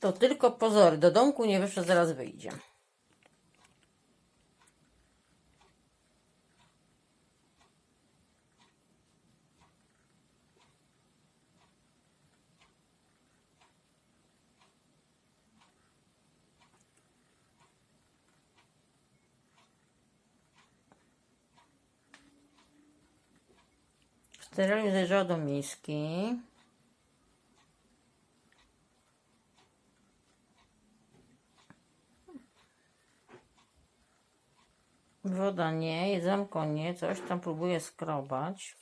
To tylko pozory. Do domku nie wyszło, zaraz wyjdzie. Sterilium zajrzała do miski. Woda nie, jedzonko nie, coś tam próbuje skrobać.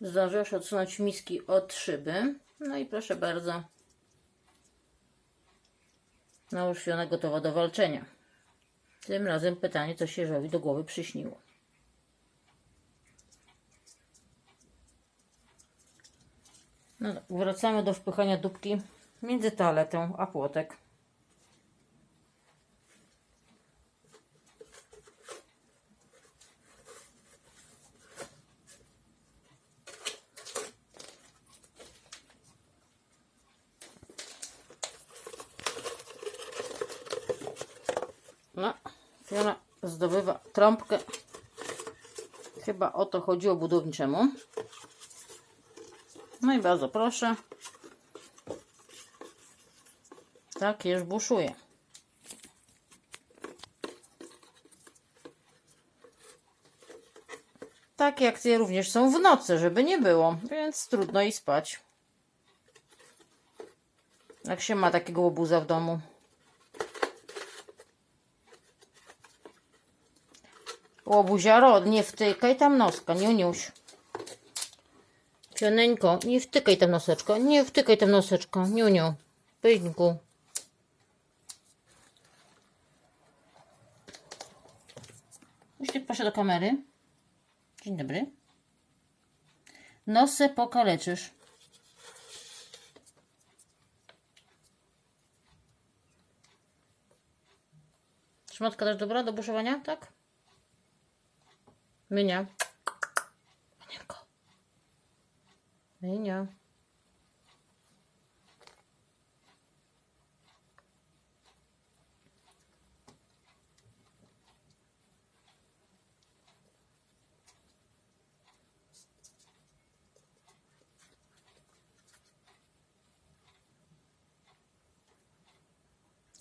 Zdążyłeś odsunąć miski od szyby. No i proszę bardzo. Nałóż fionę gotowa do walczenia. Tym razem pytanie, co się Jeżowi do głowy przyśniło. No, wracamy do wpychania dupki między toaletą a płotek. No, Fiona zdobywa trąbkę. Chyba o to chodziło budowniczemu. No i bardzo proszę. Tak, już buszuje. Takie akcje również są w nocy, żeby nie było, więc trudno i spać. Jak się ma takiego łobuza w domu. Łobuziaro, nie wtykaj tam noska, niuniuś. Pioneńko, nie wtykaj tam noseczko, nie wtykaj tam noseczko, niuniu. Pyśnku. Uśmiech proszę do kamery. Dzień dobry. Nosę pokaleczysz. Szmatka też dobra do buszowania, tak? Mynia. Panienko. Mynia.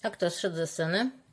Jak to zszedł ze sceny?